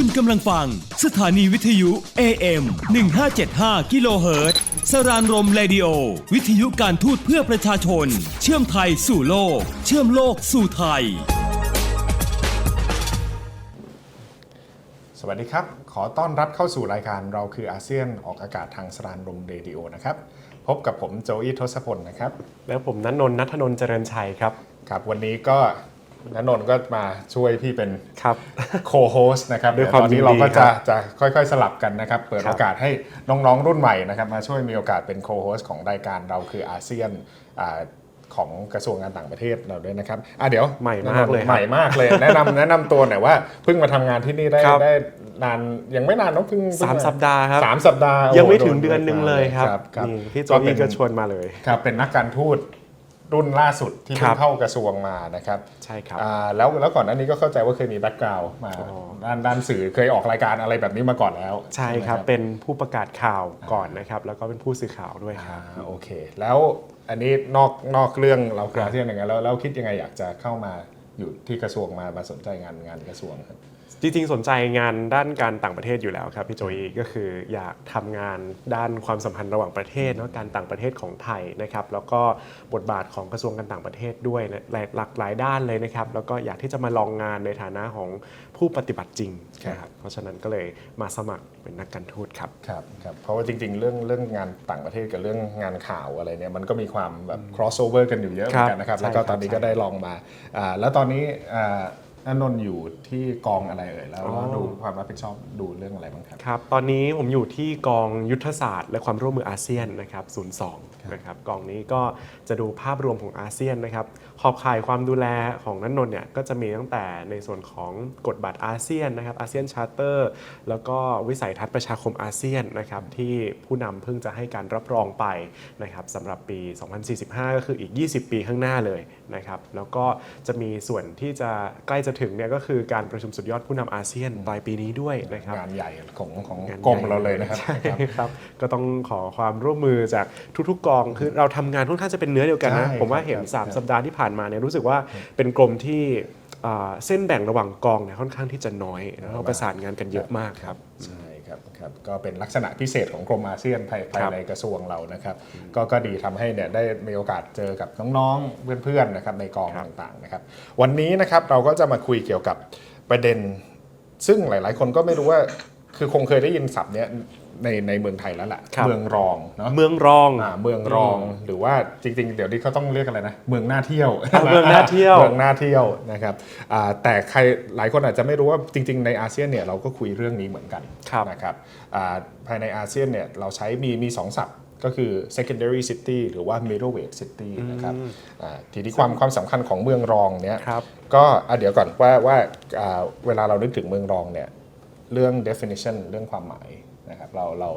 คุณกำลังฟัง สถานีวิทยุ AM 1575กิโลเฮิรตซ์สรานรมเรดิโอ วิทยุการทูตเพื่อประชาชน เชื่อมไทยสู่โลก เชื่อมโลกสู่ไทย สวัสดีครับ ขอต้อนรับเข้าสู่รายการเราคืออาเซียนออกอากาศทางสรานรมเรดิโอนะครับ พบกับผมโจอี้ทศพลนะครับ แล้วผมนันนนท์นัทนนท์เจริญชัยครับ ครับ วันนี้ก็ ณนนท์ก็มาช่วยพี่เป็นครับโคโฮสนะครับด้วยความตอนนี้ยินดีเราก็จะครับจะค่อยๆสลับกันนะครับ เปิดครับโอกาสให้น้องๆรุ่นใหม่นะครับมาช่วยมีโอกาสเป็นโคโฮสของรายการเราคืออาเซียนอาของกระทรวงการต่างประเทศเราด้วยนะครับอะเดี๋ยวใหม่มากเลยครับใหม่มากเลย แนะนำแนะนำตัวหน่อยว่าเพิ่งมาทำงานที่นี่ได้ครับได้นานยังไม่นานเนอะเพิ่งเพิ่งสามสัปดาห์ครับสามสัปดาห์ยังไม่โโถึงเดือนหนึงเลยครับครับนี่พี่โจก็เป็อี้นก็ชวนมาเลยครับเป็นนักการทูต รุ่นล่าสุดที่คเพิ่รังบเข้ากระทรวงมานะครับใช่ครับอ่าแล้วแล้วก่อนหน้านี้ก็เข้าใจว่าเคยมีแบ็กกราวด์มาอ๋อด้านด้านสื่อเคยออกรายการอะไรแบบนี้มาก่อนแล้ว ใช่ครับไหมเป็นผู้ประกาศข่าวก่อนนะครับ แล้วก็เป็นผู้สื่อข่าวด้วยคอ่ารับโอเค แล้วอันนี้นอกนอกเรื่องเราคืออาเซียนอย่างไงแล้วแล้วคิดยังไงอยากจะเข้ามาอยู่ที่กระทรวงมามาสนใจงานงานกระทรวงครับ จริงๆ สนใจงานด้านการต่างประเทศอยู่แล้วครับพี่โจอี้ก็คืออยากทำงานด้านความสัมพันธ์ระหว่างประเทศเนาะการต่างประเทศของไทยนะครับแล้วก็บทบาทของกระทรวงการต่างประเทศด้วยนะหลายหลากหลายด้านเลยนะครับแล้วก็อยากที่จะมาลองงานในฐานะของผู้ปฏิบัติจริงนะครับเพราะฉะนั้นก็เลยมาสมัครเป็นนักการทูตครับครับครับเพราะว่าจริง ๆ เรื่องเรื่องงานต่างประเทศกับเรื่องงานข่าวอะไรเนี่ยมันก็มีความแบบ crossover กันอยู่เยอะเหมือนกันนะครับใช่แล้วก็ครับตอนนี้ใช่ก็ได้ลองมาอ่าแล้วตอนนี้ อ่าอานนท์อยู่ที่กองอะไรเอ่ยแล้วอ๋อดูความรับผิดชอบดูเรื่องอะไรบ้างครับ ครับ ตอนนี้ผมอยู่ที่กองยุทธศาสตร์ และความร่วมมืออาเซียนนะครับ 02 นะครับ กองนี้ก็จะดูภาพรวมของอาเซียนนะครับ ขอบข่ายความดูแลของนันนนท์เนี่ยก็จะมีตั้งแต่ในส่วนของกฎบัตรอาเซียนนะครับ อาเซียนชาร์เตอร์ แล้วก็วิสัยทัศน์ประชาคมอาเซียนนะครับที่ผู้นำเพิ่งจะให้การรับรองไปนะครับสำหรับปี 2045 ก็คืออีก 20 ปีข้างหน้าเลย นะครับแล้วก็จะมีส่วนที่จะใกล้จะถึงเนี่ยก็คือการประชุมสุดยอดผู้นำอาเซียนปลายปีนี้ด้วยนะครับงานใหญ่ของของงานกรมใหญ่เราเลยนะครับใช่ครับครับก็ต้องขอความร่วมมือจากทุกๆกองคือเราทำงานค่อนข้างจะเป็นเนื้อเดียวกันนะใช่ผมว่าเห็นครับ3สัปดาห์ที่ผ่านมาเนี่ยรู้สึกว่าเป็นกรมที่อ่าเส้นแบ่งระหว่างกองเนี่ยค่อนข้างที่จะน้อยแล้วเราประสานงานกันเยอะมากครับใช่ ครับครับก็เป็นลักษณะพิเศษของกรมอาเซียนภายภายครับในกระทรวงเรานะครับ ก็ก็ดีทำให้เนี่ยได้มีโอกาสเจอกับน้องๆเพื่อนๆนะครับในกองต่างๆนะครับ วันนี้นะครับเราก็จะมาคุยเกี่ยวกับประเด็น ซึ่งหลาย ๆ คนก็ไม่รู้ว่าคือคงเคยได้ยินศัพท์เนี้ย ในในเมืองไทยแล้วแหละครับ เมืองรองเนาะเมืองรอง อ่าเมืองรองหรือว่าจริง ๆ เดี๋ยวนี้เขาต้องเรียกอะไรนะ เมืองหน้าเที่ยวอ่าเมืองหน้าเที่ยว เมืองหน้าเที่ยวนะครับอ่าแต่ใครหลายคนอาจจะไม่รู้ว่าจริง ๆ ในอาเซียนเนี่ยเราก็คุยเรื่องนี้เหมือนกัน ครับ นะครับอ่าภายในอาเซียนเนี่ยเราใช้มีมีสองศัพท์ก็คือ secondary city หรือว่า middleweight city นะครับอ่าทีนี้ความความสำคัญของเมืองรองเนี่ยครับ ก็อะเดี๋ยวก่อนว่าว่าอ่าเวลาเรานึกถึงเมืองรองเนี่ยเรื่อง definition เรื่องความหมาย นะครับเราเรา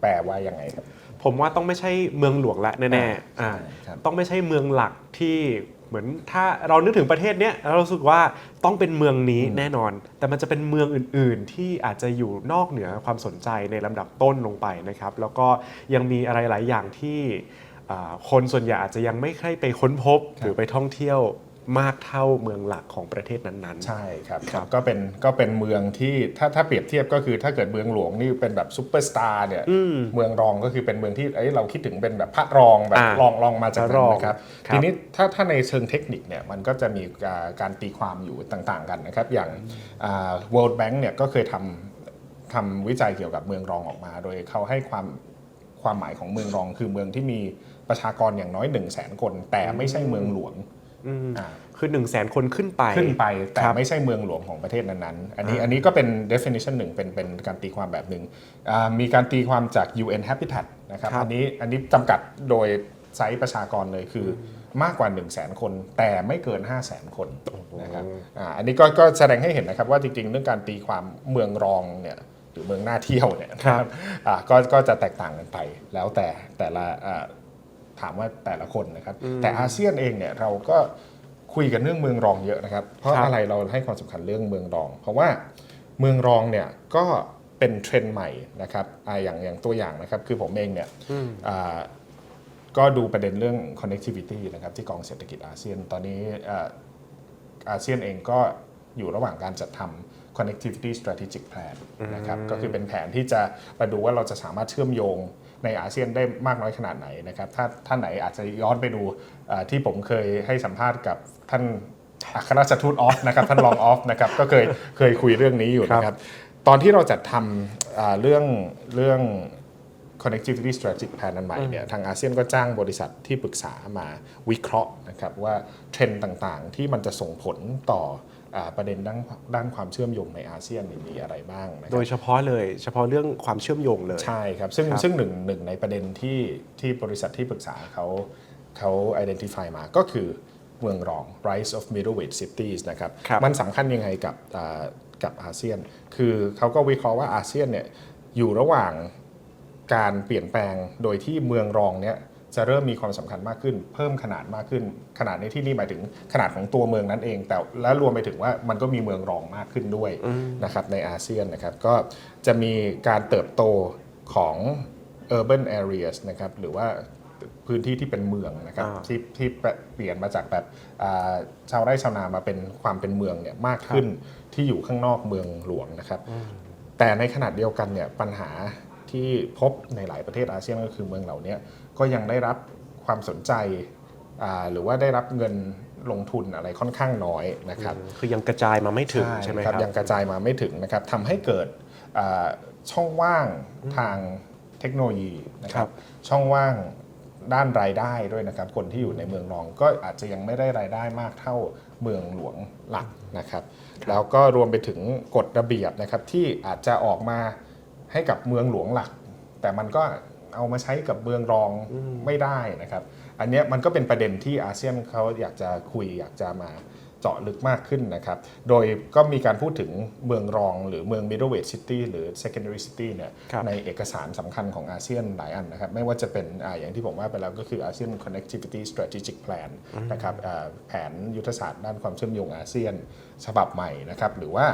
แปลว่ายังไงครับ ผมว่าต้องไม่ใช่เมืองหลวงละแน่ๆอ่าใช่ครับ ต้องไม่ใช่เมืองหลักที่เหมือนถ้าเรานึกถึงประเทศเนี้ยเรารู้สึกว่าต้องเป็นเมืองนี้แน่นอน แต่มันจะเป็นเมืองอื่น ๆ ที่อาจจะอยู่นอกเหนือความสนใจในลำดับต้นลงไปนะครับ แล้วก็ยังมีอะไรหลายอย่างที่อ่าคนส่วนใหญ่อาจจะยังไม่ค่อยไปค้นพบหรือไปท่องเที่ยว มากเท่าเมืองหลักของประเทศนั้นๆ ใช่ครับครับ ก็เป็นก็เป็นเมืองที่ถ้าถ้าเปรียบเทียบก็คือถ้าเกิดเมืองหลวงนี่เป็นแบบซูเปอร์สตาร์เนี่ยเมืองรองก็คือเป็นเมืองที่เอ้ยเราคิดถึงเป็นแบบพระรองแบบอ่ารองรองมาจากพระรนั้อนงนะครับครับทีนี้ถ้าถ้าในเชิงเทคนิคเนี่ยมันก็จะมีอ่าการตีความอยู่ต่างๆกันนะครับ อย่างอ่า World Bank เนี่ยก็เคยทำทำวิจัยเกี่ยวกับเมืองรองออกมา โดยเขาให้ความความหมายของเมืองรองคือเมืองที่มีประชากรอย่างน้อย1 0 0 0 0แสนคน แต่ไม่ใช่เมืองหลวงอ่า คือ1 0 0 0 0แสนคนขึ้นไปขึ้นไป แต่ครับไม่ใช่เมืองหลวงของประเทศนั้นๆ อันนี้อันนี้ก็เป็น definition หนึ่งเป็นเป็นการตีความแบบหนึ่งอ่ามีการตีความจาก UN Habitat นะครับครับอันนี้อันนี้จำกัดโดยไซส์ประชากรเลยคือมากกว่า 1 0 0 0 0แสนคน แต่ไม่เกิน 5 0 0แสนคนนะครับอ่าอันนี้ก็ก็แสดงให้เห็นนะครับว่าจริงๆ เรื่องการตีความเมืองรองเนี่ยหรือเมืองหน้าเที่ยวเนี่ยนะครับอ่าก็ก็จะแตกต่างกันไปแล้วแต่แต่ละอ่า ถามว่าแต่ละคนนะครับ แต่อาเซียนเองเนี่ยเราก็คุยกันเรื่องเมืองรองเยอะนะครับ เพราะครับอะไรเราให้ความสำคัญเรื่องเมืองรอง เพราะว่าเมืองรองเนี่ยก็เป็นเทรนด์ใหม่นะครับอ่าอย่างอย่างตัวอย่างนะครับ คือผมเองเนี่ยอ่าก็ดูประเด็นเรื่อง connectivity นะครับที่กองเศรษฐกิจอาเซียน ตอนนี้อ่าอาเซียนเองก็อยู่ระหว่างการจัดทำ connectivity strategic plan นะครับ ก็คือเป็นแผนที่จะมาดูว่าเราจะสามารถเชื่อมโยง ในอาเซียนได้มากน้อยขนาดไหนนะครับถ้าท่านไหนอาจจะย้อนไปดูเอ่อที่ผมเคยให้สัมภาษณ์กับท่านอัครราชทูตออฟนะครับท่านรองออฟนะครับก็เคยเคยคุยเรื่องนี้อยู่นะครับ ตอนที่เราจัดทำอ่าเรื่องเรื่อง connectivity strategic plan นั้นใหม่เนี่ยทางอาเซียนก็จ้างบริษัทที่ปรึกษามาวิเคราะห์นะครับว่าเทรนด์ต่างๆ ที่มันจะส่งผลต่ออาประเด็นด้านด้านความเชื่อมโยงในอาเซียนเนี่ยมีอะไรบ้างนะคโดรับยเฉพาะเลยเฉพาะเรื่องความเชื่อมโยงเลย ใช่ครับ ซึ่งครับซึ่งหนึ่งหนึ่งในประเด็นที่ที่บริษัทที่ปรึกษาเขาเขา identify มาก็คือเมืองรอง rise of middleweight cities นะครับครับมันสำคัญยังไงกับอ่ากับอาเซียน คือเขาก็วิเคราะห์ว่าอาเซียนเนี่ยอยู่ระหว่าง การเปลี่ยนแปลงโดยที่เมืองรองเนี่ยจะเริ่มมีความสำคัญมากขึ้น เพิ่มขนาดมากขึ้น ขนาดในที่นี่หมายถึงขนาดของตัวเมืองนั้นเอง แต่และรวมไปถึงว่ามันก็มีเมืองรองมากขึ้นด้วยนะครับในอาเซียนนะครับก็จะมีการเติบโตของ urban areas นะครับหรือว่าพื้นที่ที่เป็นเมืองนะครับอ่าที่ที่เปลี่ยนมาจากแบบอ่าชาวไร่ชาวนามาเป็นความเป็นเมืองเนี่ยมากขึ้นที่อยู่ข้างนอกเมืองหลวงนะครับ แต่ในขณะเดียวกันเนี่ยปัญหา ที่พบในหลายประเทศอาเซียนก็คือเมืองเหล่านี้ก็ยังได้รับความสนใจอ่าหรือว่าได้รับเงินลงทุนอะไรค่อนข้างน้อยนะครับคือยังกระจายมาไม่ถึงใช่ไหมครับยังกระจายมาไม่ถึงนะครับทำให้เกิดอ่าช่องว่างทางเทคโนโลยีนะคครัรับบช่องว่างด้านรายได้ด้วยนะครับ คนที่อยู่ในเมืองรองก็อาจจะยังไม่ได้รายได้มากเท่าเมืองหลวงหลักนะครับ แล้วก็รวมไปถึงกฎระเบียบนะครับที่อาจจะออกมา ให้กับเมืองหลวงหลัก แต่มันก็เอามาใช้กับเมืองรองไม่ได้นะครับ อันเนี้ยมันก็เป็นประเด็นที่อาเซียนเขาอยากจะคุยอยากจะมาเจาะลึกมากขึ้นนะครับ โดยก็มีการพูดถึงเมืองรองหรือเมือง middleweight city หรือ secondary city เนี่ยครับในเอกสารสำคัญของอาเซียนหลายอันนะครับ ไม่ว่าจะเป็นอาอย่างที่ผมว่าไปแล้วก็คืออาเซียน connectivity strategic plan นะครับอ่าแผนยุทธศาสตร์ด้านความเชื่อมโยงอาเซียน ฉบับใหม่นะครับหรือว่า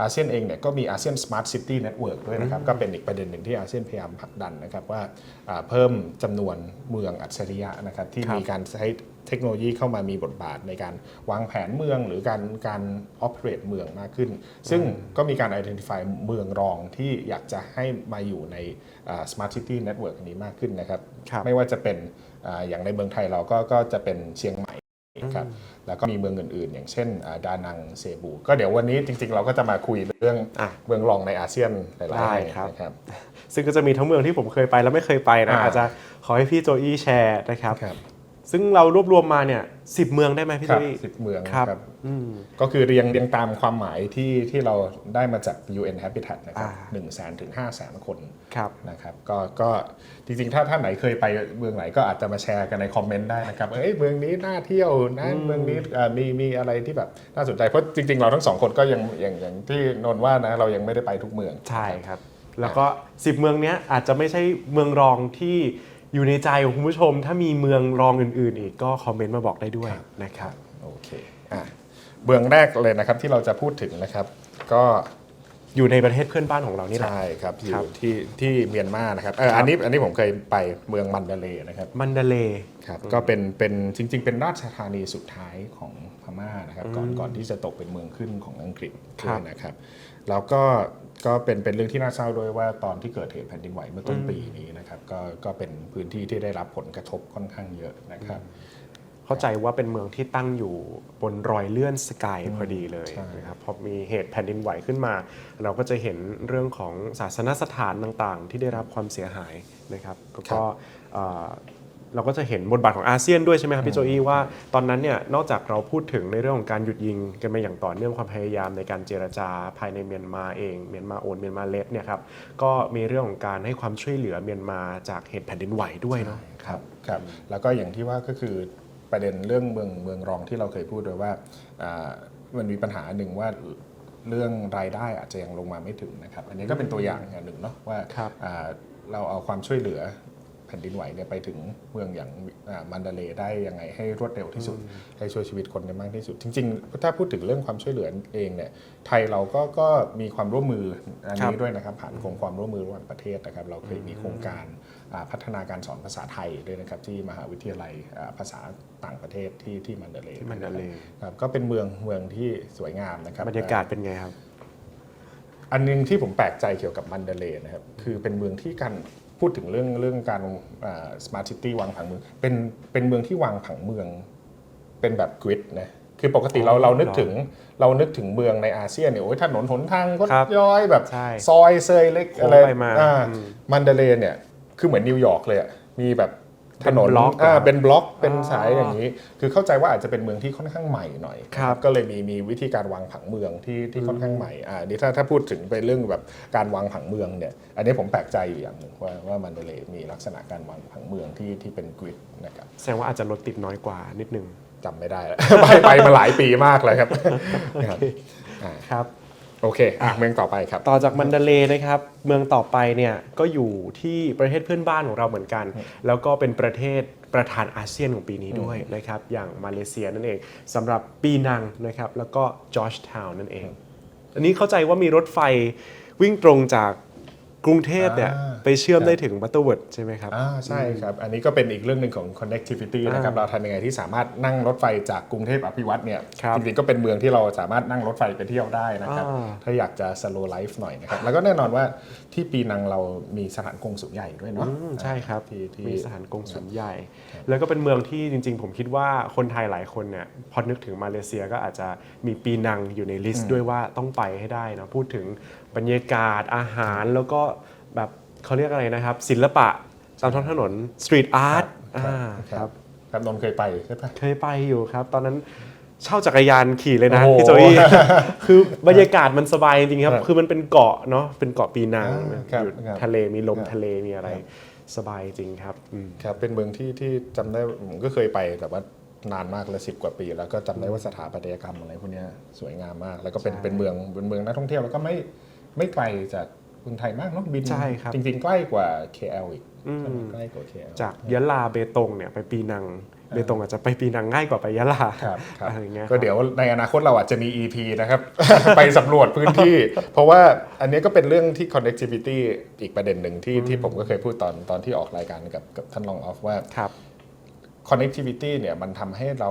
อาเซียนเองเนี่ยก็มีอาเซียน smart city network ด้วยนะครับ ก็เป็นอีกประเด็นหนึ่งที่อาเซียนพยายามผลักดันนะครับว่าอ่าเพิ่มจำนวนเมืองอัจฉริยะนะครับที่ครับมีการใช้เทคโนโลยีเข้ามามีบทบาทในการวางแผนเมืองหรือการการ operate เมืองมากขึ้น ซึ่งก็มีการ identify เมืองรองที่อยากจะให้มาอยู่ในอ่า smart city network นี้มากขึ้นนะครับครับไม่ว่าจะเป็นอาอย่างในเมืองไทยเราก็ก็จะเป็นเชียงใหม่ ครับแล้วก็มีเมืองอื่นๆ อย่างเช่นอ่าดานังเซบู ก็เดี๋ยววันนี้จริงๆ เราก็จะมาคุยเรื่องอะเมืองรองในอาเซียนหลายๆได้แห่งครับนะครับ ซึ่งก็จะมีทั้งเมืองที่ผมเคยไปแล้วไม่เคยไปนะอ่าอาจจะขอให้พี่โจอี้แชร์นะครับครับ ซึ่งเรารวบรวมมาเนี่ยสิบเมืองได้ไหมพี่คโจรับอี้สิบเมืองครับ ครับ อืม ก็คือเรียงเรียงตามความหมายที่ที่เราได้มาจาก UN Habitat นะครับอ่า หนึ่งแสนถึงห้าแสนคน ครับ นะครับก็ก็จริงๆ ถ้าท่านไหนเคยไปเมืองไหนก็อาจจะมาแชร์กันในคอมเมนต์ได้นะครับเอ้ยเมืองนี้น่าเที่ยวนะเมืองนี้เอ่อมีมีอะไรที่แบบน่าสนใจเพราะจริงๆ เราทั้งสองคนก็ยังอย่างอย่างที่นนท์ว่านะเรายังไม่ได้ไปทุกเมือง ใช่ครับ แล้วก็ 10 เมืองเนี้ยอาจจะไม่ใช่เมืองรองที่ อยู่ในใจของคุณผู้ชม ถ้ามีเมืองรองอื่น ๆ อีกก็คอมเมนต์มาบอกได้ด้วยนะครับ โอเคอะเมืองแรกเลยนะครับที่เราจะพูดถึงนะครับก็อยู่ในประเทศเพื่อนบ้านของเรานี่แหละ ใช่ครับอครัยู่บ ที่ที่เมียนมานะครับเอออันนี้อันนี้ผมเคยไปเมืองมันดาเลย์นะครับ มันดาเลย์ครับก็เป็นเป็นจริง ๆ เป็นราชธานีสุดท้ายของพม่านะครับก่อนก่อนที่จะตกเป็นเมืองขึ้นของอังกฤษครัด้บวยนะครับแล้วก็ ก็เป็นเป็นเรื่องที่น่าเศร้าด้วยว่าตอนที่เกิดเหตุแผ่นดินไหวเมื่อต้นปีนี้นะครับก็ก็เป็นพื้นที่ที่ได้รับผลกระทบค่อนข้างเยอะนะครับ เข้าใจว่าเป็นเมืองที่ตั้งอยู่บนรอยเลื่อนสกายพอดีเลยใช่ นะครับพอมีเหตุแผ่นดินไหวขึ้นมา เราก็จะเห็นเรื่องของศาสนสถานต่างๆ ที่ได้รับความเสียหายนะครับแล้วก็เอ่อ เราก็จะเห็นบทบาทของอาเซียนด้วยใช่ไหมครับพี่โจอี้ว่าตอนนั้นเนี่ยนอกจากเราพูดถึงในเรื่องของการหยุดยิงกันมาอย่างต่อเนื่องความพยายามในการเจรจาภายในเมียนมาเองเมียนมาโอนเมียนมาเลสเนี่ยครับก็มีเรื่องของการให้ความช่วยเหลือเมียนมาจากเหตุแผ่นดินไหวด้วยเนาะครับครับแล้วก็อย่างที่ว่าก็คือประเด็นเรื่องเมืองเมืองรองที่เราเคยพูดไว้ว่าอ่ามันมีปัญหาหนึ่งว่าเรื่องรายได้อาจจะยังลงมาไม่ถึงนะครับ อันนี้ก็เป็นตัวอย่างอย่างหนึ่งเนาะว่าครับอ่าเราเอาความช่วยเหลือ แผ่นดินไหวเนี่ยไปถึงเมืองอย่างอ่ามันดาเลย์ได้ยังไงให้รวดเร็วที่สุด ให้ช่วยชีวิตคนได้มากที่สุด จริงๆ ถ้าพูดถึงเรื่องความช่วยเหลือเองเนี่ยไทยเราก็ก็มีความร่วมมืออันครันี้บด้วยนะครับ ผ่านโครงความร่วมมือระหว่างประเทศนะครับ เราเคยมีโครงการอ่าพัฒนาการสอนภาษาไทยด้วยนะครับที่มหาวิทยาลัยอ่าภาษาต่างประเทศที่ที่มันดาเลย์ที่มันดาเลย์ครับก็เป็นเมืองเมืองที่สวยงามนะครับบรรยากาศเป็นไงครับอันหนึงที่ผมแปลกใจเกี่ยวกับมันเดเลย์นะครับคือเป็นเมืองที่การ พูดถึงเรื่องเรื่องการสมาร์ทซิตี้วางผังเมือง เป็นเป็นเมืองที่วางผังเมืองเป็นแบบกริดนะคือปกติเราอ๋อเรานึกเหรอถึงเรานึกถึงเมืองในอาเซียนเนี่ยโอ้ยถนนหนทางก็ครับย้อยแบบใช่ซอยเซยเล็กโค้งอะไรไปมาอ่อืมมันเดเลย์เนี่ยคือเหมือนนิวยอร์กเลยอะมีแบบ ถนนเป็นบล็อกเหรออ่าครับเป็นบล็อกเป็นอ๋อสายอย่างนี้ คือเข้าใจว่าอาจจะเป็นเมืองที่ค่อนข้างใหม่หน่อยครับก็เลยมีมีวิธีการวางผังเมืองที่ที่ค่อนข้างใหม่อ่านี่ถ้าถ้าพูดถึงไปเรื่องแบบการวางผังเมืองเนี่ยอันนี้ผมแปลกใจอยู่อย่างหนึ่งว่าว่ามันเดเลย์มีลักษณะการวางผังเมืองที่ที่เป็นกริดนะครับแสดงว่าอาจจะรถติดน้อยกว่านิดนึงจำไม่ได้แล้วไปไปมาหลายปีมากเลยครับครับอ่าครับ โอเคอะเมืองต่อไปครับ ต่อจากมันดาเลย์นะครับ เมืองต่อไปเนี่ยก็อยู่ที่ประเทศเพื่อนบ้านของเราเหมือนกัน แล้วก็เป็นประเทศประธานอาเซียนของปีนี้ด้วยนะครับ อย่างมาเลเซียนั่นเองสำหรับปีนังนะครับ แล้วก็จอร์จทาวน์นั่นเอง อันนี้เข้าใจว่ามีรถไฟวิ่งตรงจาก กรุงเทพเนี่ยอ่า ไปเชื่อมได้ถึงบัตเตอร์เวิร์ดใช่ไหมครับ อ่าใช่ครับ อันนี้ก็เป็นอีกเรื่องหนึ่งของ connectivity นะครับอ่าเราทำยังไงที่สามารถนั่งรถไฟจากกรุงเทพอภิวัตเนี่ยครับจริงๆ ก็เป็นเมืองที่เราสามารถนั่งรถไฟไปเที่ยวได้นะครับ อ่า ถ้าอยากจะ slow life หน่อยนะครับ แล้วก็แน่นอนว่าที่ปีนังเรามีสถานกงสุลใหญ่ด้วยเนาะ อืมใช่ครับที่ที่ มีสถานกงสุลใหญ่ แล้วก็เป็นเมืองที่จริง ๆ ผมคิดว่าคนไทยหลายคนเนี่ยพอนึกถึงมาเลเซียก็อาจจะมีปีนังอยู่ในลิสต์ด้วยว่าต้องไปให้ได้นะพูดถึง บรรยากาศอาหารแล้วก็แบบเขาเรียกอะไรนะครับ ศิลปะตามท้องถนนสตรีทอาร์ตครับคครัรับบครับนนท์เคยไปใช่ปะเคยไปอยู่ครับ ตอนนั้นเช่าจักรยานขี่เลยนะโอ้โหพี่โจอี้คือบรรยากาศมันสบายจริงๆครับครับ คือมันเป็นเกาะเนาะเป็นเกาะปีนังอ่าครับอยู่ครับทะเลมีลมครับทะเลมีอะไรครับสบายจริงครับอืมครับเป็นเมืองที่ที่จำได้ผมก็เคยไปแต่ว่านานมากแล้วสิบกว่าปี แล้วก็จำได้ว่าสถาปัตยกรรมอะไรพวกเนี้ยสวยงามมาก แล้วก็เป็นใช่เป็นเมืองเป็นเมืองนักท่องเที่ยวแล้วก็ไม่ ไม่ไกลจากกรุงไทยมากเนาะบินใช่ครับ จริงๆ ใกล้กว่า KL อีกอืมใช่ไหมใกล้กว่า KL จากยะลาเบตงเนี่ยไปปีนังเบตงอาจจะไปปีนังง่ายกว่าไปยะลาครับครับอะไรอย่างเงี้ยก็เดี๋ยวในอนาคตเราอาจจะมี EP นะครับ ไปสำรวจพื้นที่ เพราะว่าอันนี้ก็เป็นเรื่องที่ connectivity อีกประเด็นหนึ่งที่ที่ผมก็เคยพูดตอนตอนที่ออกรายการกับกับท่านรองออฟว่าครับ connectivity เนี่ยมันทำให้เรา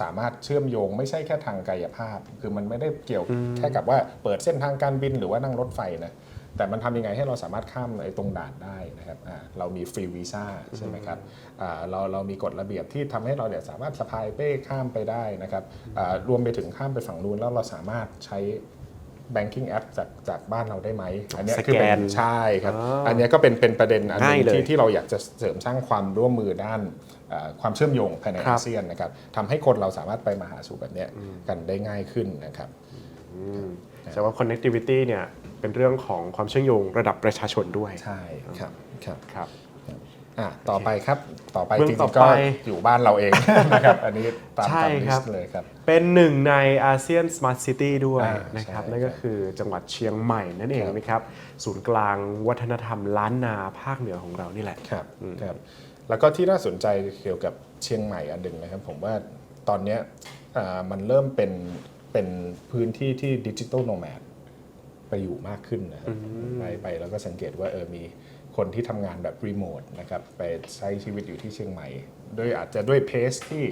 สามารถเชื่อมโยงไม่ใช่แค่ทางกายภาพ คือมันไม่ได้เกี่ยวแค่กับว่าเปิดเส้นทางการบินหรือว่านั่งรถไฟนะแต่มันทำยังไงให้เราสามารถข้ามไอ้ตรงด่านได้นะครับอ่าเรามีฟรีวีซ่าใช่ไหมครับอ่าเราเรามีกฎระเบียบที่ทำให้เราเนี่ยสามารถสะพายเป้ข้ามไปได้นะครับอ่ารวมไปถึงข้ามไปฝั่งนู้นแล้วเราสามารถใช้ banking app จากจากบ้านเราได้ไหม อันเนี้ยคือเป็นสแกนใช่ครับอ๋ออัอันเนี้ยก็เป็นเป็นประเด็นอันหนึง่ายงเลยที่ที่เราอยากจะเสริมสร้างความร่วมมือด้านเอ่อ ความเชื่อมโยงภายในครัอาบเซียนนะครับทำให้คนเราสามารถไปมาหาสู่แบบเนี้ยกันได้ง่ายขึ้นนะครับแต่ว่า connectivity เนี่ยเป็นเรื่องของความเชื่อมโยงระดับประชาชนด้วย ใช่ครับครับครับอะต่อไปครับต่อไปเมืองจริงต่อๆก็ไปอยู่บ้านเราเองนะครับอันนี้ตามใช่ตามลิครัสบต์เลยครับ เป็นหนึ่งในอาเซียน Smart City ด้วยอ่านะครับใช่นั่นก็ครับคือจังหวัดเชียงใหม่นั่นเองครับนะครับ ศูนย์กลางวัฒนธรรมล้านนาภาคเหนือของเรานี่แหละครับครับ แล้วก็ที่น่าสนใจเกี่ยวกับเชียงใหม่อันหนึ่งนะครับ ผมว่าตอนเนี้ยอ่ามันเริ่มเป็นเป็นพื้นที่ที่ดิจิ t a ลโนแมดไปอยู่มากขึ้นนะครับไปไปแล้วก็สังเกตว่าเออมีคนที่ทำงานแบบรีโมทนะครับไปใช้ชีวิตอยู่ที่เชียงใหม่โดยอาจจะด้วยเพสที่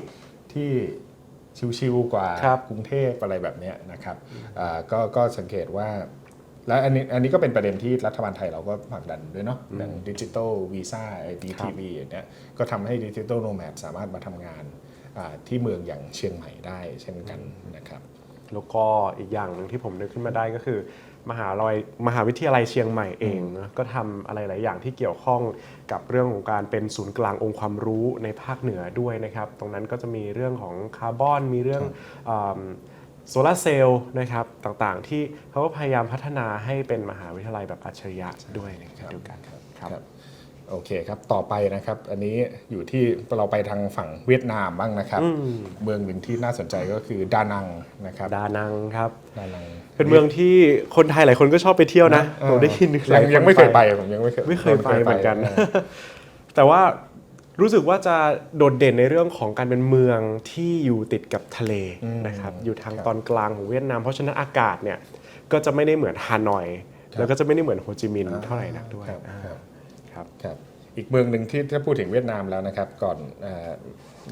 ที่ชิวๆกว่าครับกรุงเทพอะไรแบบเนี้ยนะครับอ่าก็ก็สังเกตว่า และอันนี้อันนี้ก็เป็นประเด็นที่รัฐบาลไทยเราก็ผลักดันด้วยเนาะอย่างดิจิ t a ลวีซ่า DTV อย่างเนี้ยก็ทำให้ดิจิ t a ลโนแมดสามารถมาทำงานอ่าที่เมืองอย่างเชียงใหม่ได้เช่นกันนะครับ แล้วก็อีกอย่างหนึ่งที่ผมนึกขึ้นมาได้ก็คือ มหาลัยมหาวิทยาลัยเชียงใหม่เองนะก็ทำอะไรหลายอย่างที่เกี่ยวข้องกับเรื่องของการเป็นศูนย์กลางองค์ความรู้ในภาคเหนือด้วยนะครับ ตรงนั้นก็จะมีเรื่องของคาร์บอนมีเรื่อง โซลาเซลล์นะครับต่างๆ ที่เขาก็พยายามพัฒนาให้เป็นมหาวิทยาลัยแบบอัจฉริยะด้วยในขณะเดียวกันครับครับโอเคครับ ต่อไปนะครับ อันนี้อยู่ที่เราไปทางฝั่งเวียดนามบ้างนะครับ เมืองหนึ่งที่น่าสนใจก็คือดานังนะครับ ดานังครับ ดานัง เป็นเมืองที่คนไทยหลายคนก็ชอบไปเที่ยวนะ ผมได้ยินหยัลางยังไม่เคยไปผมยังไม่เคยไม่เคยไปเหมือนกันเออแต่ว่า รู้สึกว่าจะโดดเด่นในเรื่องของการเป็นเมืองที่อยู่ติดกับทะเลนะครับอยู่ทางครับตอนกลางของเวียดนาม เพราะฉะนั้นอากาศเนี่ยก็จะไม่ได้เหมือนฮานอย แล้วก็จะไม่ได้เหมือนโฮจิมินห์เท่าไหร่นักด้วยครับอ่าครับครับครับอีกเมืองหนึ่งที่ถ้าพูดถึงเวียดนามแล้วนะครับ ก่อนเอ่อ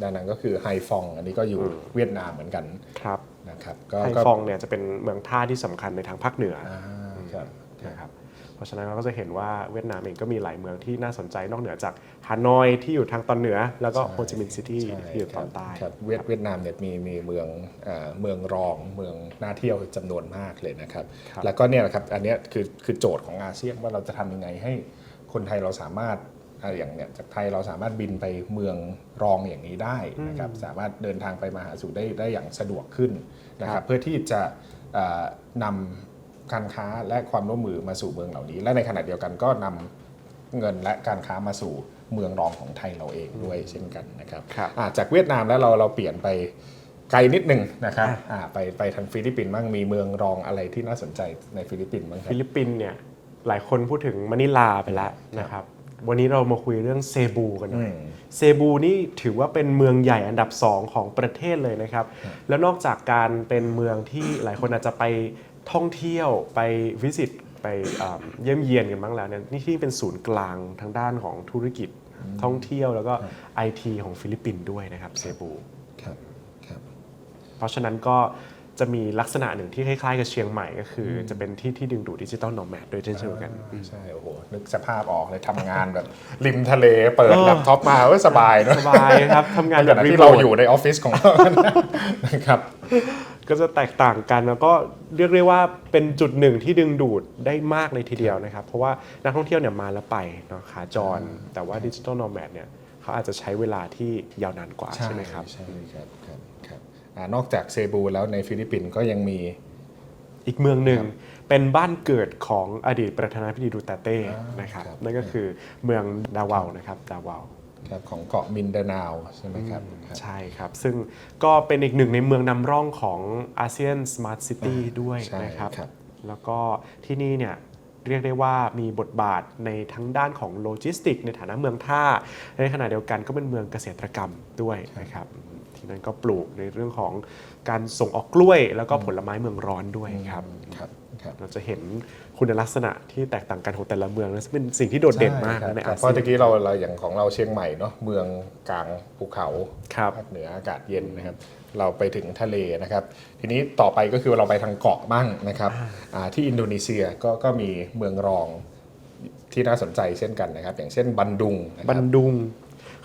ดานังก็คือไฮฟอง อันนี้ก็อยู่เวียดนามเหมือนกันครับนะครับก็ไฮก็ฟองเนี่ยจะเป็นเมืองท่าที่สำคัญในทางภาคเหนืออ่าครับนะครับเพ ราะฉะนั้นเราก็จะเห็นว่าเวียดนามเองก็มีหลายเมืองที่น่าสนใจนอกเหนือจากฮานอยที่อยู่ทางตอนเหนือ แล้วก็โฮจิมินห์ซิตี้ใช่ที่อยู่ตอนใต้ครับเวียดเวียดนามเนี่ยมีมีเมืองเอ่อเมืองรองเมืองน่าเที่ยวจำนวนมากเลยนะครับครับแล้วก็เนี่ยแหละครับอันเนี้ยคือคือโจทย์ของอาเซียนว่าเราจะทำยังไงให้คนไทยเราสามารถอะอย่างเนี่ยจากไทยเราสามารถบินไปเมืองรองอย่างนี้ได้นะครับสามารถเดินทางไปมาหาสู่ได้ได้อย่างสะดวกขึ้นนะคครัรับบเพื่อที่จะเอ่อนำ การค้าและความร่วมมือมาสู่เมืองเหล่านี้ และในขณะเดียวกันก็นำเงินและการค้ามาสู่เมืองรองของไทยเราเองด้วยเช่นกันนะครับครับอ่าจากเวียดนามแล้วเราเราเปลี่ยนไปไกลนิดนึงนะครับอ่าไปไปทางฟิลิปปินส์บ้างมีเมืองรองอะไรที่น่าสนใจในฟิลิปปินส์บ้างครับฟิลิปปินส์เนี่ยหลายคนพูดถึงมะนิลาไปแล้วนะครับ วันนี้เรามาคุยเรื่องเซบูกันหน่อยอืมเซบูนี่ถือว่าเป็นเมืองใหญ่อันดับ2ของประเทศเลยนะครับ แล้วนอกจากการเป็นเมืองที่หลายคนอาจจะไป ท่องเที่ยวไปวิสิตไปอ่าเยี่ยมเยียนกันบ้างแล้วเนี่ยนี่ที่เป็นศูนย์กลางทางด้านของธุรกิจท่องเที่ยวแล้วก็ไอทีของฟิลิปปินส์ด้วยนะครับเซบูครับครับเพราะฉะนั้นก็จะมีลักษณะหนึ่งที่คล้ายๆกับเชียงใหม่ก็คือ จะเป็นที่ที่ดึงดูดดิจิตอลโนแมดโดยเช่นเดียวกันใช่โอ้โหนึกสภาพออกเลยทำงานแบบริมทะเลเปิดเออแล็ปท็อปมาเว้ยสบายเนอะสบายครับทำงานในแบขบณะรีที่โมเราทอยู่ในออฟฟิศของเรานะครับ ก็จะแตกต่างกันแล้วก็เรียกได้ว่าเป็นจุดหนึ่งที่ดึงดูดได้มากเลยทีเดียวนะครับ เพราะว่านักท่องเที่ยวเนี่ยมาแล้วไปเนาะขาจร แต่ว่าดิจิ t a ลโนแมดเนี่ยเขาอาจจะใช้เวลาที่ยาวนานกว่าใช่ไหมครับใช่ครับครับครับอ่านอกจากเซบูแล้วในฟิลิปปินส์ก็ยังมีอีกเมืองหนึ่งเป็นบ้านเกิดของอดีตประธานาธิบดีดูเตเต้อ่านนะครับครับนั่นก็คือเมืองดาวาวนะครับดาวาว ครับของเกาะมินดานาวใช่ไหมครับครับใช่ครับ ซึ่งก็เป็นอีกหนึ่งในเมืองนำร่องของอาเซียนสมาร์ทซิตี้ด้วยใช่นะครับครับแล้วก็ที่นี่เนี่ยเรียกได้ว่ามีบทบาทในทั้งด้านของโลจิสติก ในฐานะเมืองท่า ในขณะเดียวกันก็เป็นเมืองเกษตรกรรมด้วยนะครับ ที่นั่นก็ปลูกในเรื่องของ การส่งออกกล้วย แล้วก็ผลไม้เมืองร้อนด้วยครับ ครับครับเราจะเห็นคุณลักษณะที่แตกต่างกันของแต่ละเมืองและเป็นสิ่งที่โดดเด่นมากใช่นะในครัอาบเพเซีราะยตะนกี้เราเราอย่างของเราเชียงใหม่เนาะเมืองกลางภูเขาครับภาคเหนืออากาศเย็นนะครับ เราไปถึงทะเลนะครับ ทีนี้ต่อไปก็คือเราไปทางเกาะบ้างนะครับอ่าที่อินโดนีเซียก็ก็มีเมืองรองที่น่าสนใจเช่นกันนะครับ อย่างเช่นบันดุงนะคบัรับนดุง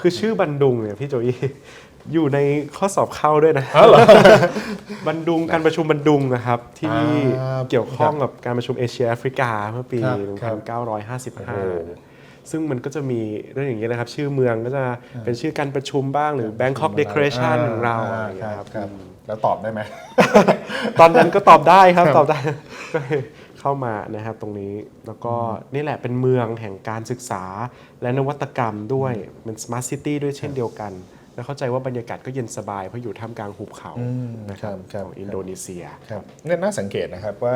คือชื่อบันดุงเนี่ยพี่โจยี่ อยู่ในข้อสอบเข้าด้วยนะบันดุงการประชุมบันดุงนะครับ ที่อ่าเกี่ยวข้องกับการประชุมเอเชียแอฟริกาเมื่อปีครับครับ1955 ซึ่งมันก็จะมีเรื่องอย่างนี้ยนะครับ ชื่อเมืองก็จะเป็นชื่อการประชุมบ้างหรือ Bangkok Declaration ของเราอะไรอย่างเงี้ยครับครับแล้วตอบได้ไหม ตอนนั้นก็ตอบได้ครับตอบได้ก็เลยเข้ามานะครับตรงนี้แล้วก็นี่แหละเป็นเมืองแห่งการศึกษาและนวัตกรรมด้วยเป็น smart city ด้วยเช่นเดียวกัน แล้วเข้าใจว่าบรรยากาศก็เย็นสบายเพราะอยู่ท่ามกลางหุบเขาอืมนะครับครับของอินโดนีเซียครับเนี่ยน่าสังเกตนะครับว่า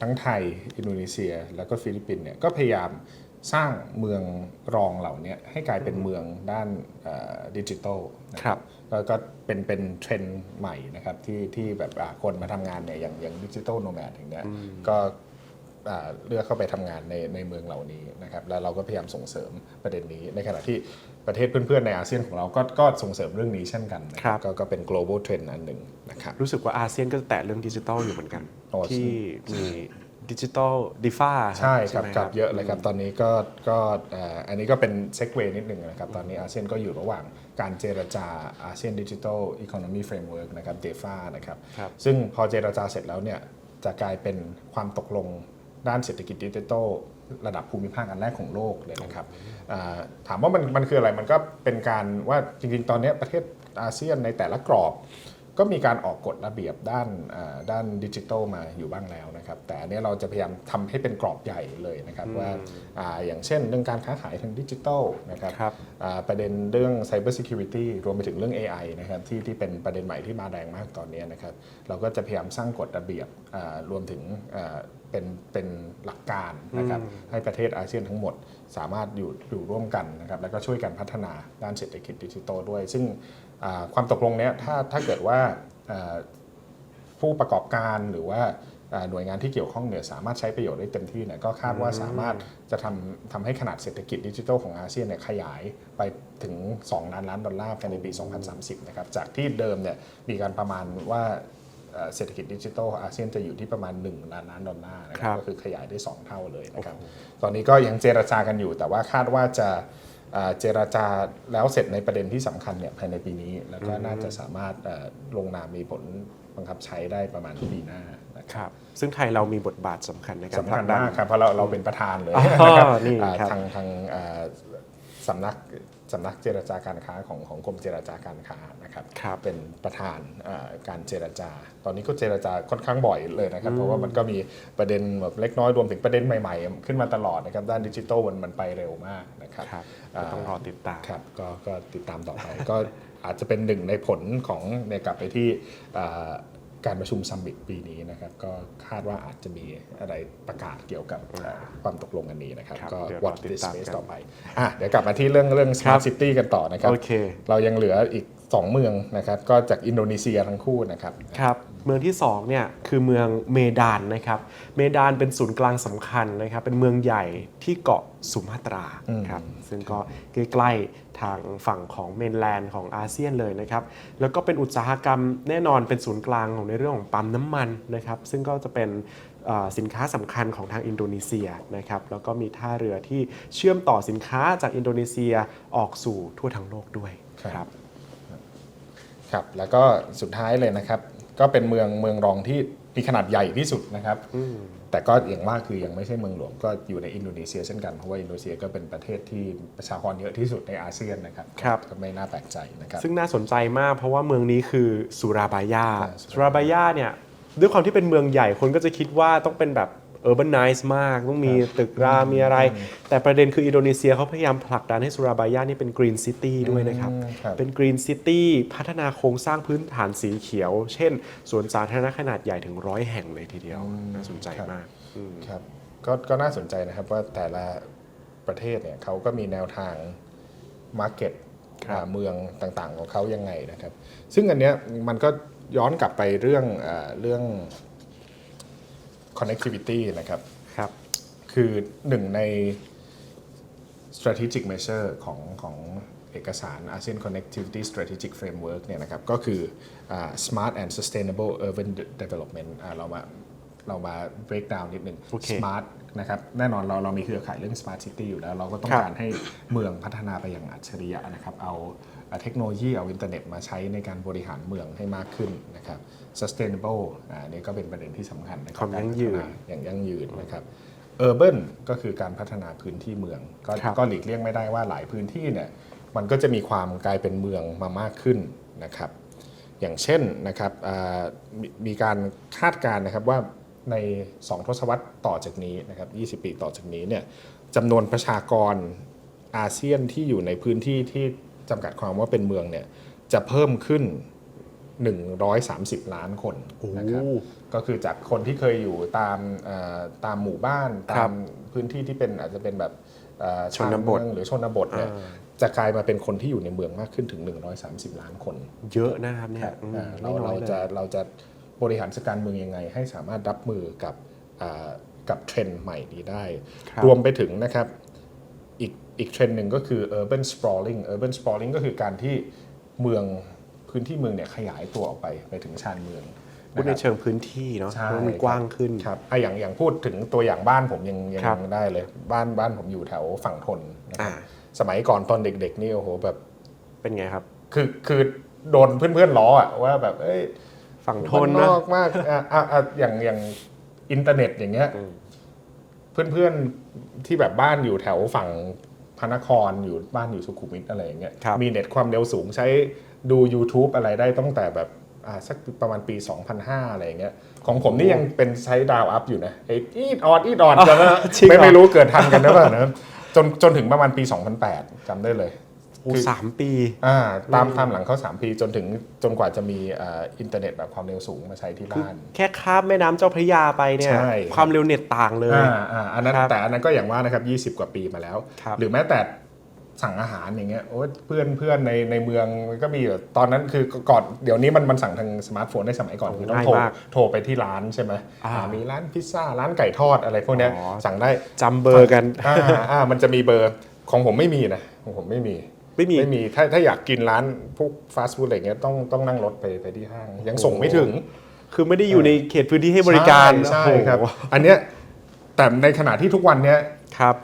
ทั้งไทยอินโดนีเซีย แล้วก็ฟิลิปปินส์เนี่ยก็พยายามสร้างเมืองรองเหล่านี้ให้กลายเป็นเมืองด้านดิจิทัลนะครับก็ก็เป็นเป็นเทรนด์ใหม่นะครับที่ที่แบบอ่าคนมาทำงานเนี่ยอย่างอย่างดิจิทัลโนแมดอย่างเนี้ยก็อ่าเลือกเข้าไปทำงานในในเมืองเหล่านี้นะครับแล้วเราก็พยายามส่งเสริมประเด็นนี้ในขณะที่ ประเทศเพื่อนๆในอาเซียนของเราก็ก็ส่งเสริมเรื่องนี้เช่นกันนะคครัรับบก็ก็เป็น global trend อันหนึ่งนะครับรู้สึกว่าอาเซียนก็จะแตะเรื่องดิจิทัลอยู่เหมือนกัน โอ้ ที่มีดิจิทัลดิฟาใช่ครับไหมครับเยอะเลยครับตอนนี้ก็ก็เอ่ออันนี้ก็เป็นเซกเวนิดหนึ่งนะครับ ตอนนี้อาเซียนก็อยู่ระหว่างการเจรจาอาเซียนดิจิทัลอีโคโนมีเฟรมเวิร์กนะครับเดฟานะครับ ครับ ซึ่งพอเจรจาเสร็จแล้วเนี่ยจะกลายเป็นความตกลงด้านเศรษฐกิจดิจิทัลระดับภูมิภาคอันแรกของโลกเลยนะครับอ่า ถามว่ามันมันคืออะไรมันก็เป็นการว่าจริงๆ ตอนนี้ประเทศอาเซียนในแต่ละกรอบ ก็มีการออกกฎระเบียบด้านอ่าด้านดิจิทัลมาอยู่บ้างแล้วนะครับ แต่อันเนี้ยเราจะพยายามทำให้เป็นกรอบใหญ่เลยนะครับว่าอ่าอย่างเช่นเรื่องการค้าขายทางดิจิทัลนะครับครับอ่าประเด็นเรื่อง Cyber Security รวมไปถึงเรื่อง AI นะครับที่ที่เป็นประเด็นใหม่ที่มาแรงมากตอนนี้นะครับ เราก็จะพยายามสร้างกฎระเบียบอ่ารวมถึงอ่า เป็นเป็นหลักการนะครับให้ประเทศอาเซียนทั้งหมดสามารถอยู่อยู่ร่วมกันนะครับแล้วก็ช่วยกันพัฒนาด้านเศรษฐกิจดิจิทัลด้วย ซึ่งอ่าความตกลงเนี้ยถ้าถ้าเกิดว่าอ่าผู้ประกอบการหรือว่าอ่าหน่วยงานที่เกี่ยวข้องเนี่ยสามารถใช้ประโยชน์ได้เต็มที่เนี่ยก็คาดว่าสามารถจะทำทำให้ขนาดเศรษฐกิจดิจิทัลของอาเซียนเนี่ยขยายไปถึง 2 ล้านล้านดอลลาร์ภายในปี 2030 นะครับจากที่เดิมเนี่ยมีการประมาณว่า เอ่อเศรษฐกิจดิจิทัลอาเซียนจะอยู่ที่ประมาณ 1 ล้านล้านดอลลาร์นะคครัรับบก็คือขยายได้ 2 เท่าเลยนะครับตอนนี้ก็ยังเจรจากันอยู่ แต่ว่าคาดว่าจะอ่าเจรจาแล้วเสร็จในประเด็นที่สำคัญเนี่ยภายในปีนี้ แล้วก็น่าจะสามารถเอ่อลงนามมีผลบังคับใช้ได้ประมาณปีหน้านะครับ ครับ ซึ่งไทยเรามีบทบาทสำคัญในการสำคัญผลัดัน มากครับเพราะเราเราเป็นประธานเลยอ๋อนะครับนี่อ่าครับทางทางอ่า สำนักสำนักเจรจาการค้าของของกรมเจรจาการค้านะครับครับเป็นประธานอ่าการเจรจา ตอนนี้ก็เจรจาค่อนข้างบ่อยเลยนะครับ เพราะว่ามันก็มีประเด็นแบบเล็กน้อยรวมถึงประเด็นใหม่ๆ ขึ้นมาตลอดนะครับด้านดิจิทัลมันมันไปเร็วมากนะครับครับก็ต้องรอติดตามครับก็ก็ติดตามต่อไป ก็อาจจะเป็นหนึ่งในผลของในยกลับไปที่อ่า การประชุมซัมมิตปีนี้นะครับก็คาดว่าอาจจะมีอะไรประกาศเกี่ยวกับอ่าความตกลงอันนี้นะครับครับก็เดี๋ยว watch รอติด this ตาม space กันต่อไปอะเดี๋ยวกลับมาที่เรื่องเรื่องครั smart บ city กันต่อนะครับโอเคเรายังเหลืออีก 2 เมืองนะครับก็จากอินโดนีเซียทั้งคู่นะครับครับเมืองที่2เนี่ยคือเมืองเมดานนะครับเมดานเป็นศูนย์กลางสำคัญนะครับเป็นเมืองใหญ่ที่เกาะสุมาตราครับซึ่งก็ใกล้ๆทางฝั่งของเมนแลนด์ของอาเซียนเลยนะครับแล้วก็เป็นอุตสาหกรรมแน่นอนเป็นศูนย์กลางของในเรื่องของปั๊มน้ำมันนะครับซึ่งก็จะเป็นเอ่อสินค้าสำคัญของทางอินโดนีเซียนะครับแล้วก็มีท่าเรือที่เชื่อมต่อสินค้าจากอินโดนีเซียออกสู่ทั่วทั้งโลกด้วยครับ ครับแล้วก็สุดท้ายเลยนะครับ ก็เป็นเมืองเมืองรองที่มีขนาดใหญ่ที่สุดนะครับ แต่ก็อย่างว่าคือยังไม่ใช่เมืองหลวงก็อยู่ในอินโดนีเซียเช่นกันเพราะว่าอินโดนีเซียก็เป็นประเทศที่ประชากรเยอะที่สุดในอาเซียนนะครับครับก็ไม่น่าแปลกใจนะครับซึ่งน่าสนใจมากเพราะว่าเมืองนี้คือสุราบายาอ่าสุราบายาเนี่ยด้วยความที่เป็นเมืองใหญ่คนก็จะคิดว่าต้องเป็นแบบ urbanize มากต้องมีตึกรามมีอะไร แต่ประเด็นคืออินโดนีเซียเขาพยายามผลักดันให้สุราบายานี่เป็น green city ด้วยนะครับอืมครับเป็น green city พัฒนาโครงสร้างพื้นฐานสีเขียว เช่นสวนสาธารณะขนาดใหญ่ถึงร้อยแห่งเลยทีเดียว น่าสนใจมากครับก็ก็น่าสนใจนะครับว่าแต่ละประเทศเนี่ยเขาก็มีแนวทางมาร์เก็ตครับเมืองต่างๆของเขายังไงนะครับ ซึ่งอันเนี้ยมันก็ย้อนกลับไปเรื่องเออเรื่อง connectivity นะครับ ครับ คือหนึ่งใน strategic measure ของของเอกสาร ASEAN Connectivity Strategic Framework เนี่ยนะครับ ก็คืออ่า smart and sustainable urban de- development อ่าเรามาเรามา break down นิดหนึ่งโอเค smart นะครับ แน่นอนเราเรามีเครือข่ายเรื่อง smart city อยู่แล้ว เราก็ต้องครับการให้เมืองพัฒนาไปอย่างอัจฉริยะนะครับ เอา เอาเทคโนโลยีเอาอินเทอร์เน็ตมาใช้ในการบริหารเมืองให้มากขึ้นนะครับ sustainable อ่านี่ก็เป็นประเด็นที่สำคัญนะครัความยั่งยืนการพัฒาอย่างยั่งยืนนะครับ urban ก็คือการพัฒนาพื้นที่เมืองก็ครับก็หลีกเลี่ยงไม่ได้ว่าหลายพื้นที่เนี่ยมันก็จะมีความกลายเป็นเมืองมามากขึ้นนะครับ อย่างเช่นนะครับอ่ามีมีการคาดการณ์นะครับว่าใน 2 ทศวรรษต่อจากนี้นะครับ 20 ปีต่อจากนี้เนี่ยจำนวนประชากรอาเซียนที่อยู่ในพื้นที่ที่ จำกัดความว่าเป็นเมืองเนี่ยจะเพิ่มขึ้น 130 ล้านคนนะครับโอ้ก็คือจากคนที่เคยอยู่ตามเอ่อตามหมู่บ้านครัตาบมพื้นที่ที่เป็นอาจจะเป็นแบบเอ่อชนบทชาเมืองหรือชนบทเนี่ยอ่าจะกลายมาเป็นคนที่อยู่ในเมืองมากขึ้นถึง 130 ล้านคน เยอะนะครับเนี่ยอืมอ่าเราไม่น้อเรายเลยจะเราจะบริหารจัดการเมืองยังไง ให้สามารถรับมือกับอ่ากับเทรนด์ใหม่นี้ได้ครับรวมไปถึงนะครับ อีกอีกเทรนด์หนึ่งก็คือ urban sprawling urban sprawling ก็คือการที่เมืองพื้นที่เมืองเนี่ยขยายตัวออกไปไปถึงชานเมืองพูดในนะครับเชิงพื้นที่เนาะใช่เพราะมันกว้างขึ้นครับอะอย่างอย่างพูดถึงตัวอย่างบ้านผมยังยังครับได้เลยบ้านบ้านผมอยู่แถวฝั่งทนนะครับอ่าสมัยก่อนตอนเด็ก ๆ นี่โอ้โหแบบเป็นไงครับ คือคือโดนเพื่อนๆล้ออะว่าแบบเอ้ยฝั่งทนบ้านะนอกมากอะอะอะอย่างอย่างอินเทอร์เน็ตอย่างเงี้ยเพื่อนๆที่แบบบ้านอยู่แถวฝั่งพ ระนครอยู่บ้านอยู่สุขุมวิทอะไรอย่างเงี้ยครับมีเน็ตความเร็วสูงใช้ดู YouTube อะไรได้ตั้งแต่แบบอ่าสักประมาณปี 2005 อะไรอย่างเงี้ยของผมนี่ยังเป็นใช้ดาวอัพอยู่นะไอ้อีดออดอีดอดจะจริงเหรอไม่ไม่รู้เกิดทันกันหรือเปล่านะจนจนถึงประมาณปี 2008จำได้เลย โอ้สามปีอ่าตามตามหลังเขา 3 ปีจนถึงจนกว่าจะมีอ่าอินเทอร์เน็ตแบบความเร็วสูงมาใช้ที่บ้าน แค่ข้ามแม่น้ำเจ้าพระยาไปเนี่ยใช่ความเร็วเน็ตต่างเลยอ่าอ่าอันนั้นครับแต่อันนั้นก็อย่างว่านะครับ20 กว่าปีมาแล้วครับหรือแม้แต่สั่งอาหารอย่างเงี้ยโอ้ยเพื่อนเพื่อนในในเมืองมันก็มีอยู่ตอนนั้นคือก่อนเดี๋ยวนี้มันมันสั่งทางสมาร์ทโฟนได้สมัยก่อนคือต้องโทรง่ายมากโทรไปที่ร้านใช่ไหมอ่าอ่ามีร้านพิซซ่าร้านไก่ทอดอะไรพวกเนี้ยอ๋อสั่งได้จำเบอร์กันอ่าอ่ามันจะมีเบอร์ของผมไม่มีนะของผมไม่มี ไม่มีไม่มีถ้าถ้าอยากกินร้านพวกฟาสต์ฟู้ดอะไรเงี้ยต้องต้องนั่งรถไปไปที่ห้างยังส่งไม่ถึง คือไม่ได้อยู่ในเขตพื้นที่ให้บริการใช่โอ้โหครับ อันเนี้ยแต่ในขณะที่ทุกวันเนี้ยครับ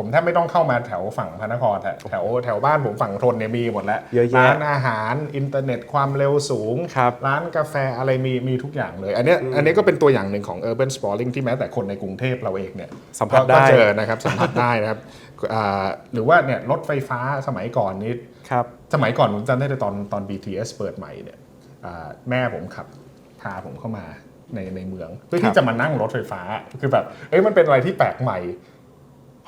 ผมแทบไม่ต้องเข้ามาแถวฝั่งพระนครอะแถวแถวบ้านผมฝั่งทนเนี่ยมีหมดแล้วเยอะแยะร้านอาหารอินเทอร์เน็ตความเร็วสูงครับร้านกาแฟอะไรมีมีทุกอย่างเลย อันเนี้ยอันนี้ก็เป็นตัวอย่างหนึ่งของ urban sprawling ที่แม้แต่คนในกรุงเทพเราเองเนี่ยสัมผัสได้ก็เจอนะครับสัมผัสได้นะครับอ่า หรือว่าเนี่ยรถไฟฟ้าสมัยก่อนนี้ครับสมัยก่อนผมจำได้เลยตอนตอน BTS เปิดใหม่เนี่ยอ่าแม่ผมขับพาผมเข้ามาในในเมือง เพื่อครัที่บจะมานั่งรถไฟฟ้า คือแบบเอ้ยมันเป็นอะไรที่แปลกใหม่เพ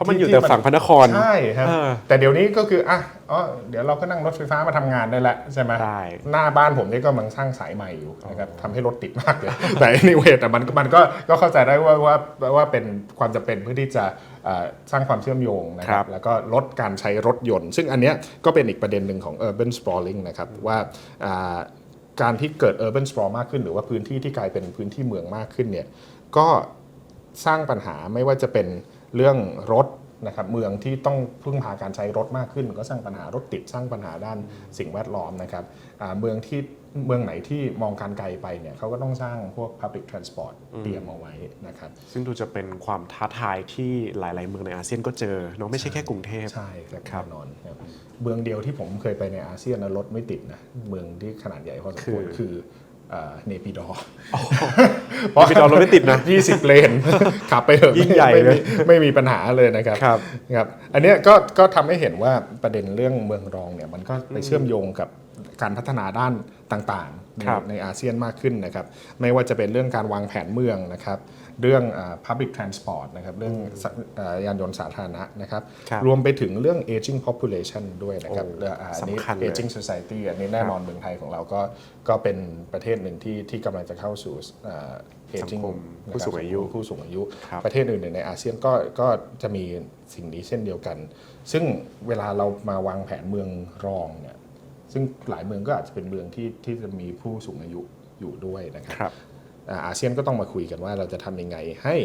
ราะมันอยู่ที่แต่ที่ฝั่งพระนครใช่ครับเออแต่เดี๋ยวนี้ก็คืออะอ๋อเดี๋ยวเราก็นั่งรถไฟฟ้ามาทำงานได้แล้วใช่ไหมได้หน้าบ้านผมนี่ก็กำลังสร้างสายใหม่อยู่นะครับทำให้รถติดมากเลยแต่ anyway แต่มันมันก็ก็เข้าใจได้ว่าว่าว่าเป็นความจำเป็นเพื่อที่จะเอ่อสร้างความเชื่อมโยงนะคครัรับบแล้วก็ลดการใช้รถยนต์ ซึ่งอันเนี้ยก็เป็นอีกประเด็นหนึ่งของ urban sprawling นะครับว่าอ่าการที่เกิด urban sprawl มากขึ้น หรือว่าพื้นที่ที่กลายเป็นพื้นที่เมืองมากขึ้นเนี่ยก็สร้างปัญหาไม่ว่าจะเป็น เรื่องรถนะครับเมืองที่ต้องพึ่งพาการใช้รถมากขึ้น ก็สร้างปัญหารถติดสร้างปัญหาด้านสิ่งแวดล้อมนะครับอ่าเมืองที่เมืองไหนที่มองการไกลไปเนี่ยเขาก็ต้องสร้างพวก public transport เตรียมเอาไว้นะครับซึ่งดูจะเป็นความท้าทายที่หลาย ๆ เมืองในอาเซียนก็เจอเนาะไม่ใช่แค่กรุงเทพใช่ครับครับแน่นอนครับเมืองเดียวที่ผมเคยไปในอาเซียนแล้วรถไม่ติดนะเมืองที่ขนาดใหญ่พอสมควรคือ คือเอ่อเนปิดอร์เนปิดอร์รถไม่ติดนะ 20 เลนขับไปเถอะยิ่งใหญ่ไม่เลยมีไม่มีปัญหาเลยนะครับครับครับอันเนี้ยก็ก็ทำให้เห็นว่าประเด็นเรื่องเมืองรองเนี่ยมันก็ไปเชื่อมโยงกับการพัฒนาด้านต่างๆ ในครับในอาเซียนมากขึ้นนะครับ ไม่ว่าจะเป็นเรื่องการวางแผนเมืองนะครับ เรื่องอ่า public transport นะครับเรื่องสอ่ายานยนต์สาธารณะนะครับครับรวมไปถึงเรื่อง aging population ด้วยนะครับโอ้เรื่องอ่าอันนี้สำคัญเลย aging society อันนี้แน่นอนเมืองไทยของเราก็ก็เป็นประเทศหนึ่งที่ที่กำลังจะเข้าสู่อ่าสัง aging คมนะครับผู้สูงอายุผู้สูงอายุครับประเทศอื่นๆในอาเซียนก็ก็จะมีสิ่งนี้เช่นเดียวกัน ซึ่งเวลาเรามาวางแผนเมืองรองเนี่ยซึ่งหลายเมืองก็อาจจะเป็นเมืองที่ที่จะมีผู้สูงอายุอยู่ด้วยนะครับครับ อ่าอาเซียนก็ต้องมาคุยกันว่าเราจะทำยังไง ให้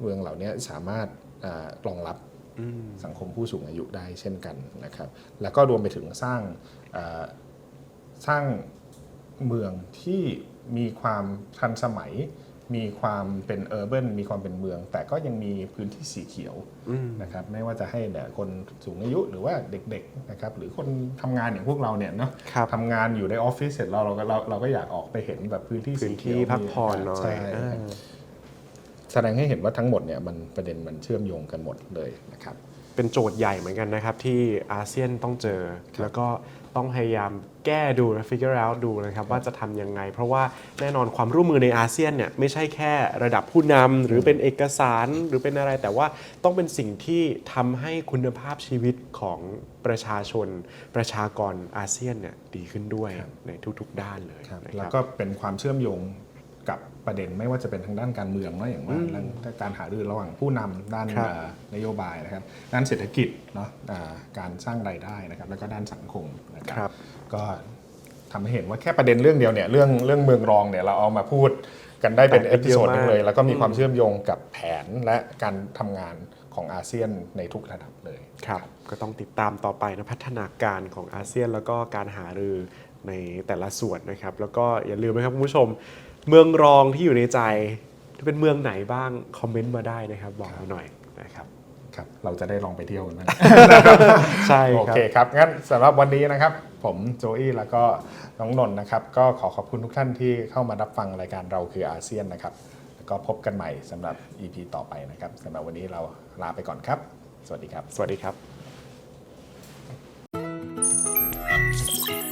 เมืองเหล่านี้สามารถอารองรับสังคมผู้สูงอายุได้เช่นกันนะครับ แล้วก็รวมไปถึงสร้างอ่าสร้างเมืองที่มีความทันสมัย มีความเป็นเออร์เบนมีความเป็นเมือง แต่ก็ยังมีพื้นที่สีเขียวนะครับไม่ว่าจะให้เนี่ยคนสูงอายุหรือว่าเด็กๆนะครับหรือคนทำงานอย่างพวกเราเนี่ยเนาะครับทำงานอยู่ในออฟฟิศเสร็จเราเราก็เราเราก็อยากออกไปเห็นแบบพื้นที่พื้สีนเขีที่ยวพักผ่อนหน่อยใช่อ่าแสดงให้เห็นว่าทั้งหมดเนี่ยมันประเด็นมันเชื่อมโยงกันหมดเลยนะครับเป็นโจทย์ใหญ่เหมือนกันนะครับที่อาเซียนต้องเจอ แล้วก็ ต้องพยายามแก้ดูและ figure out ดูนะครับว่าจะทำยังไง เพราะว่าแน่นอนความร่วมมือในอาเซียนเนี่ยไม่ใช่แค่ระดับผู้นำหรือเป็นเอกสารหรือเป็นอะไร แต่ว่าต้องเป็นสิ่งที่ทำให้คุณภาพชีวิตของประชาชน ประชากรอาเซียนเนี่ยดีขึ้นด้วยในทุกๆด้านเลยครับนะคแล้วรับก็เป็นความเชื่อมโยงกับ ประเด็นไม่ว่าจะเป็นทางด้านการเมืองเนาะอย่างว่าเรื่องการหารือระหว่างผู้นำด้านครับอ่านโยบายนะครับ ด้านเศรษฐกิจเนาะอ่าการสร้างรายได้นะครับ แล้วก็ด้านสังคมนะคครัรับ ก็ทำให้เห็นว่าแค่ประเด็นเรื่องเดียวเนี่ยเรื่องเรื่องเมืองรองเนี่ยเราเอามาพูดกันได้เป็นแต่เอพิโซดเยอะมากนึงเลย แล้วก็มีความเชื่อมโยงกับแผนและการทำงานของอาเซียนในทุกระดับเลยครับ ก็ต้องติดตามต่อไปนะพัฒนาการของอาเซียนแล้วก็การหารือในแต่ละส่วนนะครับ แล้วก็อย่าลืมนะครับคุณผู้ชม เมืองรองที่อยู่ในใจเป็นเมืองไหนบ้างคอมเมนต์มาได้นะครับ บอกเราหน่อยนะครับครับเราจะได้ลองไปเที่ยวกันนะใช่โอเคครับงั้นสำหรับวันนี้นะครับ ผมโจอี้แล้วก็น้องนนท์นะครับ ก็ขอขอบคุณทุกท่านที่เข้ามารับฟังรายการเราคืออาเซียนนะครับ แล้วก็พบกันใหม่สำหรับ EP ต่อไปนะครับสำหรับวันนี้เราลาไปก่อนครับ สวัสดีครับ สวัสดีครับ